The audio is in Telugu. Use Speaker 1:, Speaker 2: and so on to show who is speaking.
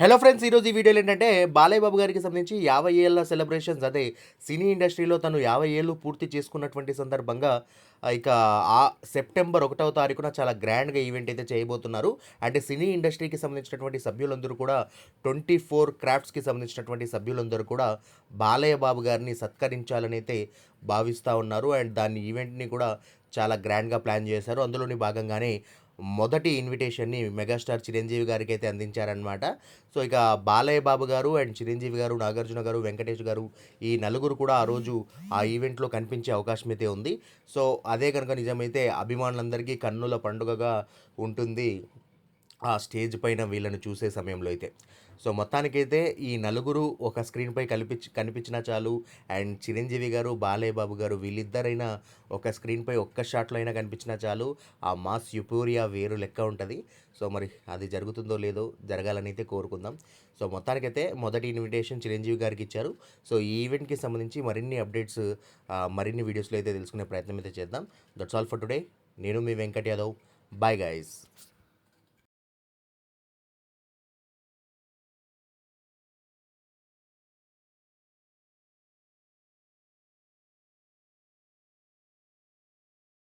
Speaker 1: హలో ఫ్రెండ్స్ ఈరోజు ఈ వీడియోలో ఏంటంటే బాలయ్య బాబు గారికి సంబంధించి యాభై ఏళ్ళ సెలబ్రేషన్స్ అదే సినీ ఇండస్ట్రీలో తను యాభై ఏళ్ళు పూర్తి చేసుకున్నటువంటి సందర్భంగా ఇక ఆ సెప్టెంబర్ ఒకటవ తారీఖున చాలా గ్రాండ్గా ఈవెంట్ అయితే చేయబోతున్నారు. అంటే సినీ ఇండస్ట్రీకి సంబంధించినటువంటి సభ్యులందరూ కూడా ట్వంటీ ఫోర్ క్రాఫ్ట్స్కి సంబంధించినటువంటి సభ్యులందరూ కూడా బాలయ్య బాబు గారిని సత్కరించాలని అయితే భావిస్తూ ఉన్నారు. అండ్ దాని ఈవెంట్ని కూడా చాలా గ్రాండ్గా ప్లాన్ చేశారు. అందులోని భాగంగానే మొదటి ఇన్విటేషన్ని మెగాస్టార్ చిరంజీవి గారికి అయితే అందించారనమాట సో ఇక బాలయ్య బాబు గారు అండ్ చిరంజీవి గారు నాగార్జున గారు వెంకటేష్ గారు ఈ నలుగురు కూడా ఆ రోజు ఆ ఈవెంట్లో కనిపించే అవకాశం అయితే ఉంది. సో అదే కనుక నిజమైతే అభిమానులందరికీ కన్నుల పండుగగా ఉంటుంది. ఆ స్టేజ్ పైన వీళ్ళని చూసే సమయంలో అయితే. సో మొత్తానికైతే ఈ నలుగురు ఒక స్క్రీన్పై కనిపించి కనిపించినా చాలు. అండ్ చిరంజీవి గారు బాలయ్య బాబు గారు వీళ్ళిద్దరైనా ఒక స్క్రీన్పై ఒక్క షాట్లో అయినా కనిపించినా చాలు. ఆ మాస్ యుపూరియా వేరు లెక్క ఉంటుంది. సో మరి అది జరుగుతుందో లేదో జరగాలని అయితే కోరుకుందాం. సో మొత్తానికైతే మొదటి ఇన్విటేషన్ చిరంజీవి గారికి ఇచ్చారు. సో ఈ ఈవెంట్కి సంబంధించి మరిన్ని అప్డేట్స్ మరిన్ని వీడియోస్లో అయితే తెలుసుకునే ప్రయత్నం అయితే చేద్దాం. దట్స్ ఆల్ ఫర్ టుడే నేను మీ వెంకట్ యాదవ్. Bye guys